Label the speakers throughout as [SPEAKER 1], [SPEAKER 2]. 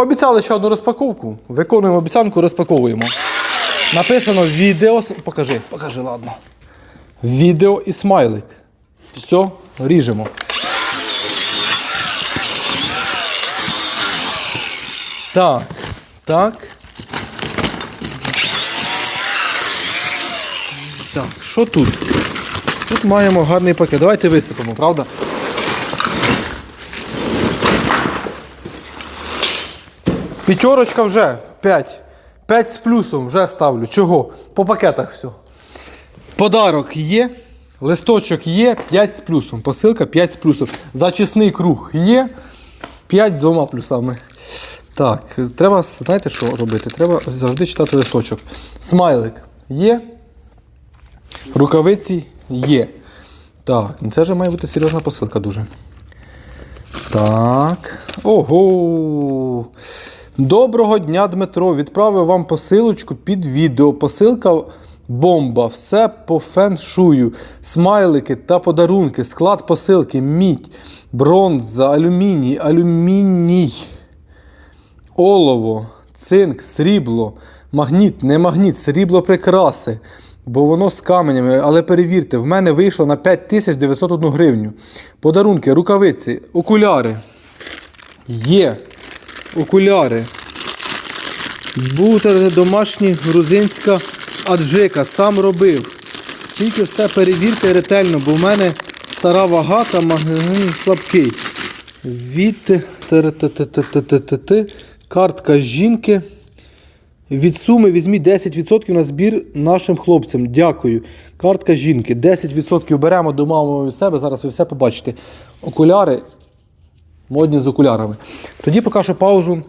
[SPEAKER 1] Обіцяли ще одну розпаковку. Виконуємо обіцянку, розпаковуємо. Написано відео. Покажи, покажи, ладно. Відео і смайлик. Все, ріжемо. Так, так. Так, що тут? Тут маємо гарний пакет. Давайте висипемо, правда? П'ятерочка вже 5. 5 з плюсом вже ставлю. Чого? По пакетах все. Подарок є, листочок є, 5 з плюсом. Посилка 5 з плюсом. Зачисний круг є, 5 з двома плюсами. Так, треба, знаєте, що робити? Треба завжди читати листочок. Смайлик є. Рукавиці є. Так, ну це вже має бути серйозна посилка дуже. Так. Ого. Доброго дня, Дмитро. Відправив вам посилочку під відео. Посилка бомба. Все по феншую. Смайлики та подарунки. Склад посилки, мідь, бронза, алюміній, алюміній, олово, цинк, срібло, магніт, не магніт, срібло прикраси. Бо воно з каменями, але перевірте, в мене вийшло на 5901 гривню. Подарунки, рукавиці, окуляри. Є. Окуляри. Бутер домашній грузинська аджика. Сам робив. Тільки все перевірте ретельно, бо в мене стара вага та магазин слабкий. Від картка жінки. Від суми візьміть 10% на збір нашим хлопцям. Дякую. Картка жінки. 10% беремо, домовимо від себе. Зараз ви все побачите. Окуляри модні з окулярами. Тоді покажу паузу.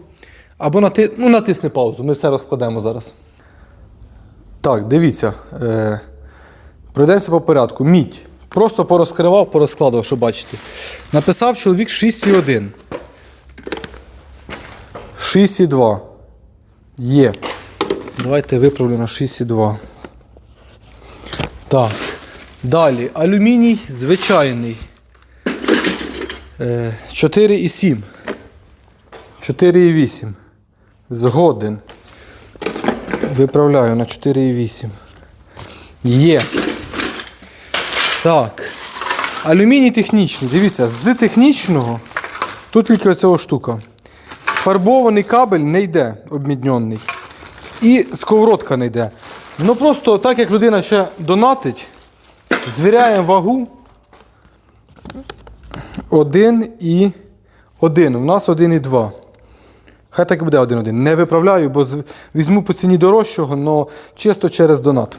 [SPEAKER 1] Або нати... ну, натисни паузу, ми все розкладемо зараз. Так, дивіться. Е... Пройдемося по порядку. Мідь. Просто порозкривав, порозкладував, що бачите. Написав чоловік 6,1. 6,2. Є. Давайте виправлю на 6,2. Так. Далі. Алюміній звичайний. Е, 4,7. 4,8. Згоден. Виправляю на 4,8. Є. Так. Алюміній технічний. Дивіться, з технічного тут тільки оця штука. Фарбований кабель не йде обміднений. І сковородка не йде. Ну просто так як людина ще донатить, звіряємо вагу. Один і один. У нас один і два. Хай так і буде один-один. Не виправляю, бо візьму по ціні дорожчого, але чисто через донат.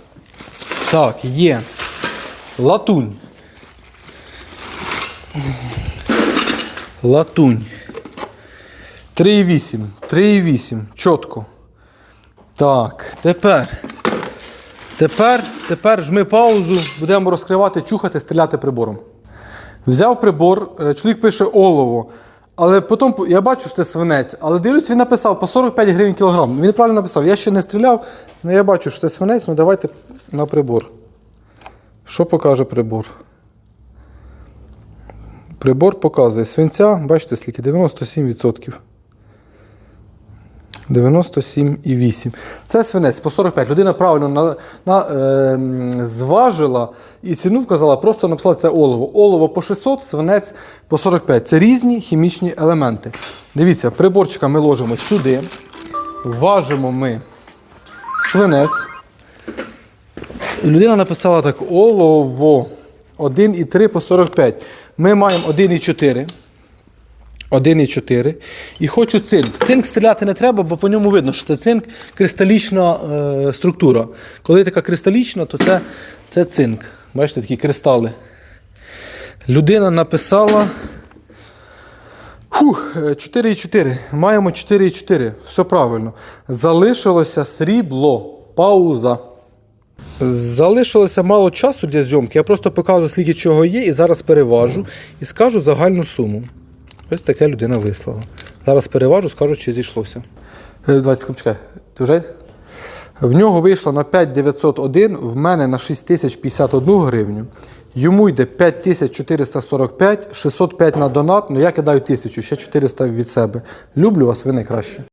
[SPEAKER 1] Так, є. Латунь. Латунь. 3,8. 3,8. Чітко. Так, тепер. Тепер, тепер жми паузу, будемо розкривати, чухати, стріляти прибором. Взяв прибор, е, чоловік пише олово. Але потім я бачу, що це свинець, але дивлюсь, він написав по 45 гривень кілограм. Він правильно написав. Я ще не стріляв, але я бачу, що це свинець, ну давайте на прибор. Що покаже прибор? Прибор показує свинця, бачите, скільки? 97%. 97,8. Це свинець по 45. Людина правильно на, на, е, зважила і ціну вказала, просто написала це олово. Олово по 600, свинець по 45. Це різні хімічні елементи. Дивіться, приборчика ми ложимо сюди. Важимо ми свинець. Людина написала так: олово 1,3 по 45. Ми маємо 1,4. 1,4. І хочу цинк. Цинк стріляти не треба, бо по ньому видно, що це цинк кристалічна е, структура. Коли така кристалічна, то це, це цинк. Бачите, такі кристали. Людина написала. Фух, е, 4,4. Маємо 4,4. Все правильно. Залишилося срібло. Пауза. Залишилося мало часу для зйомки. Я просто показую, скільки чого є, і зараз переважу і скажу загальну суму. Ось таке людина вислала. Зараз переважу, скажу, чи зійшлося. Е, Давайте. Ти вже? В нього вийшло на 5901, в мене на 6051 гривню. Йому йде 5445, 605 на донат, ну я кидаю 1000, ще 400 від себе. Люблю вас, ви найкраще.